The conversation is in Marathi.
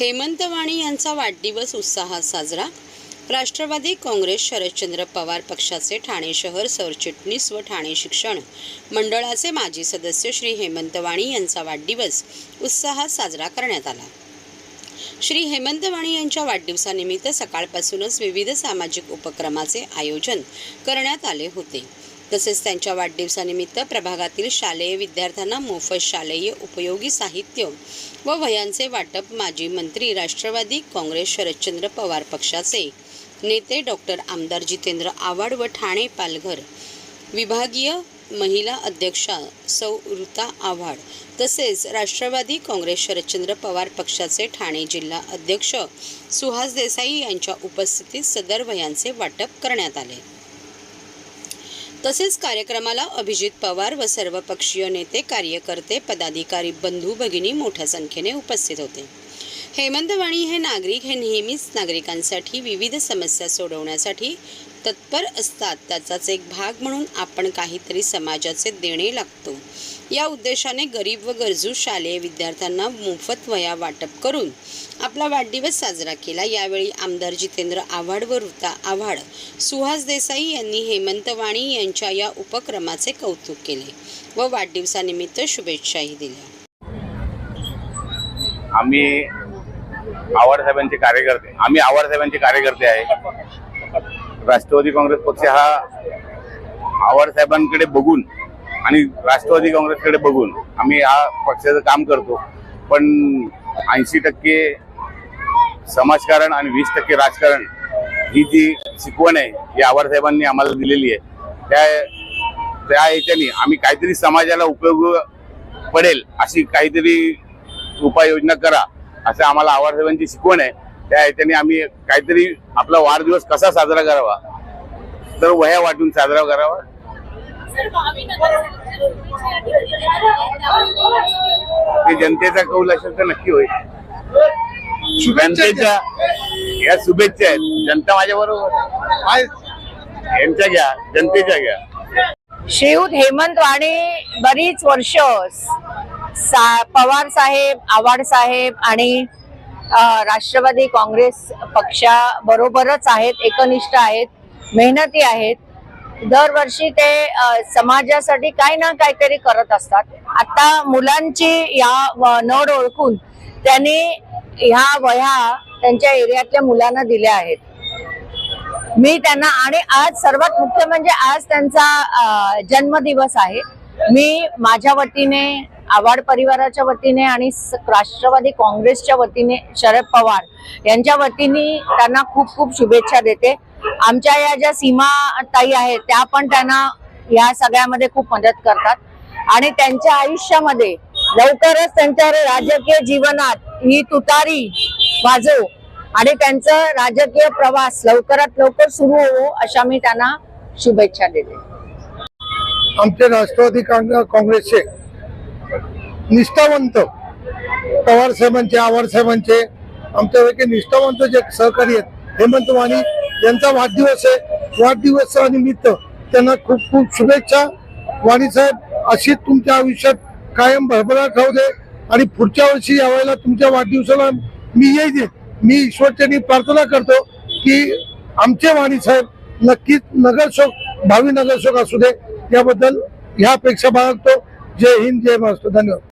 हेमंत वाणी यांचा वाढदिवस उत्साहात साजरा. राष्ट्रवादी काँग्रेस शरदचंद्र पवार पक्षाचे ठाणे शहर सरचिटणीस व ठाणे शिक्षण मंडळाचे माजी सदस्य श्री हेमंत वाणी यांचा वाढदिवस उत्साहात साजरा करण्यात आला. श्री हेमंत वाणी यांच्या वाढदिवसानिमित्त सकाळपासूनच विविध सामाजिक उपक्रमाचे आयोजन करण्यात आले होते. तसेच त्यांच्या वाढदिवसानिमित्त प्रभागातील शालेय विद्यार्थ्यांना मोफत शालेय उपयोगी साहित्य व वह्यांचे वाटप माजी मंत्री राष्ट्रवादी काँग्रेस शरदचंद्र पवार पक्षाचे नेते डॉक्टर आमदार जितेंद्र आव्हाड व ठाणे पालघर विभागीय महिला अध्यक्षा सौ ऋता आव्हाड तसेच राष्ट्रवादी काँग्रेस शरदचंद्र पवार पक्षाचे ठाणे जिल्हा अध्यक्ष सुहास देसाई यांच्या उपस्थितीत सदर वह्यांचे वाटप करण्यात आले. तसेच कार्यक्रमाला अभिजित पवार व सर्वपक्षीय नेते कार्यकर्ते पदाधिकारी बंधू भगिनी मोठ्या संख्येने उपस्थित होते. हेमंतवाणी हे नागरिक हे नेहमीच नागरिकांसाठी विविध समस्या सोडवण्यासाठी तत्पर असतात. त्याचाच एक भाग म्हणून आपण काहीतरी समाजाचे देणे लागतो. या उद्देशाने गरीब व गरजू शालेय विद्यार्थ्यांना मोफत वया वाटप करून आपला वाढदिवस साजरा केला. यावेळी आमदार जितेंद्र आव्हाड व ऋता आव्हाड सुहास देसाई यांनी हेमंत वाणी यांच्या या उपक्रमाचे कौतुक केले व वाढदिवसानिमित्त शुभेच्छाही दिल्या. आम्ही आव्हाड साहेबांचे कार्यकर्ते आम्ही आव्हाड साहेबांचे कार्यकर्ते आहे. राष्ट्रवादी काँग्रेस पक्ष हा आव्हाड साहेबांकडे बघून आणि राष्ट्रवादी काँग्रेसकडे बघून आम्ही या पक्षाचं काम करतो. पण ऐंशी टक्के समाजकारण आणि वीस टक्के राजकारण ही जी शिकवण आहे ही आव्हाड आम्हाला दिलेली आहे. त्या त्या याच्याने आम्ही काहीतरी समाजाला उपयोग पडेल अशी काहीतरी उपाययोजना करा असं आम्हाला आवाडसाहेबांची शिकवण आहे. त्या याच्याने आम्ही काहीतरी आपला वाढदिवस कसा साजरा करावा तर वह्या वाटून साजरा करावा. जनतेचा कौल असेल तर नक्की होईल. जनतेच्या या शुभेच्छा आहेत. जनता माझ्या बरोबर यांच्या घ्या जनतेच्या घ्या. श्रीयुत हेमंत वाणी बरीच वर्ष सा पवार साहेब आव्हाड साहेब आणि राष्ट्रवादी काँग्रेस पक्षाबरोबरच आहेत एकनिष्ठ आहेत मेहनती आहेत. दरवर्षी ते समाजासाठी काही ना काहीतरी करत असतात. आता मुलांची या नड ओळखून त्यांनी ह्या वह्या त्यांच्या एरियातल्या मुलांना दिल्या आहेत. मी त्यांना आणि आज सर्वात मुख्य म्हणजे आज त्यांचा जन्मदिवस आहे. मी माझ्या वतीने आव्हाड परिवाराच्या वतीने आणि स- राष्ट्रवादी काँग्रेसच्या वतीने शरद पवार यांच्या वतीने त्यांना खूप खूप शुभेच्छा देते. आमच्या या ज्या सीमा ताई आहेत त्या पण त्यांना या सगळ्यामध्ये खूप मदत करतात. आणि त्यांच्या आयुष्यामध्ये लवकरच त्यांच्या राजकीय जीवनात ही तुतारी वाजो आणि त्यांचं राजकीय प्रवास लवकरात लवकर सुरू होवो अशा मी त्यांना शुभेच्छा दिले आमचे राष्ट्रवादी काँग्रेसचे निष्ठावंत पवार साहेबांचे आवार साहेबांचे आमच्यापैकी निष्ठावंत जे सहकारी आहेत हेमंत वाणी यांचा वाढदिवस आहे. वाढदिवसानिमित्त त्यांना खूप खूप शुभेच्छा. वाणी साहेब अशी तुमच्या आयुष्यात कायम भरभराट राहू दे आणि पुढच्या वर्षी यावेळेला तुमच्या वाढदिवसाला मी येईल मी ईश्वरच्यानी प्रार्थना करतो की आमचे वाणी साहेब नक्कीच नगरसेवक भावी नगरसेवक असू दे याबद्दल ह्यापेक्षा बाळगतो. जय हिंद जय महाराष्ट्र. धन्यवाद.